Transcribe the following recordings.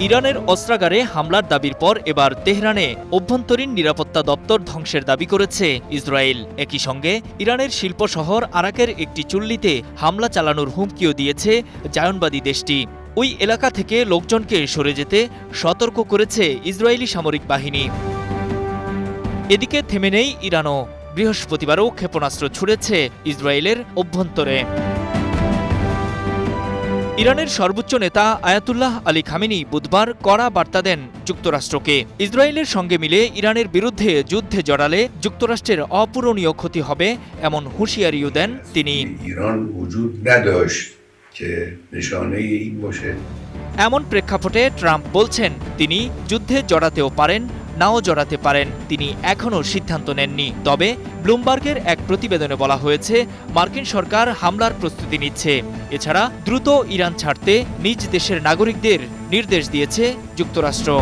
ইরানের অস্ত্রাগারে হামলার দাবির পর এবার তেহরানে অভ্যন্তরীণ নিরাপত্তা দপ্তর ধ্বংসের দাবি করেছে ইসরায়েল। একই সঙ্গে ইরানের শিল্প শহর আরাকের একটি চুল্লিতে হামলা চালানোর হুমকিও দিয়েছে জায়নবাদী দেশটি। ওই এলাকা থেকে লোকজনকে সরে যেতে সতর্ক করেছে ইসরায়েলি সামরিক বাহিনী। এদিকে থেমে নেই ইরানও। বৃহস্পতিবারও ক্ষেপণাস্ত্র ছুড়েছে ইসরায়েলের অভ্যন্তরে। ইরানের সর্বোচ্চ নেতা আয়াতুল্লাহ আলী খামিনি বুধবার কড়া বার্তা দেন যুক্তরাষ্ট্রকে। ইসরায়েলের সঙ্গে মিলে ইরানের বিরুদ্ধে যুদ্ধে জড়ালে যুক্তরাষ্ট্রের অপূরণীয় ক্ষতি হবে এমন হুঁশিয়ারিও দেন তিনি। এমন প্রেক্ষাপটে ট্রাম্প বলছেন তিনি যুদ্ধে জড়াতেও পারেন নাও জড়াতে পারেন। তিনি এখনও সিদ্ধান্ত নেননি। তবে ব্লুমবার্গের এক প্রতিবেদনে বলা হয়েছে, মার্কিন সরকার হামলার প্রস্তুতি নিচ্ছে। এছাড়া দ্রুত ইরান ছাড়তে নিজ দেশের নাগরিকদের নির্দেশ দিয়েছে যুক্তরাষ্ট্র।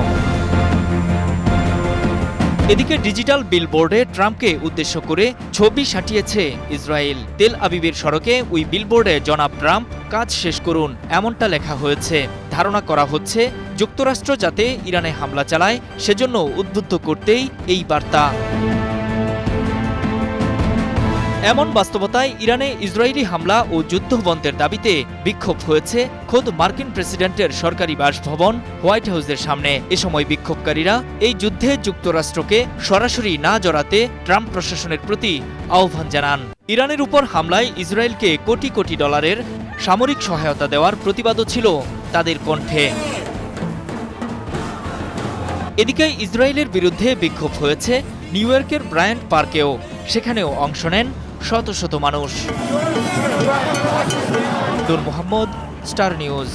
এদিকে ডিজিটাল বিলবোর্ডে ট্রাম্পকে উদ্দেশ্য করে ছবি সাটিয়েছে ইসরায়েল। তেল আবিবের সড়কে ওই বিলবোর্ডে জনাব ট্রাম্প, কাজ শেষ করুন, এমনটা লেখা হয়েছে। ধারণা করা হচ্ছে, যুক্তরাষ্ট্র যাতে ইরানে হামলা চালায়, সেজন্য উদ্বুদ্ধ করতেই এই বার্তা। এমন বাস্তবতায় ইরানে ইসরায়েলি হামলা ও যুদ্ধ বন্ধের দাবিতে বিক্ষোভ হয়েছে খোদ মার্কিন প্রেসিডেন্টের সরকারি বাসভবন হোয়াইট হাউসের সামনে। এ সময় বিক্ষোভকারীরা এই যুদ্ধে যুক্তরাষ্ট্রকে সরাসরি না জড়াতে ট্রাম্প প্রশাসনের প্রতি আহ্বান জানান। ইরানের উপর হামলায় ইসরায়েলকে কোটি কোটি ডলারের সামরিক সহায়তা দেওয়ার প্রতিবাদও ছিল তাদের কণ্ঠে। এদিকে ইসরায়েলের বিরুদ্ধে বিক্ষোভ হয়েছে নিউ ইয়র্কের ব্রায়ান্ট পার্কেও। সেখানেও অংশ নেন শত শত মানুষ। Noor Mohammad star news.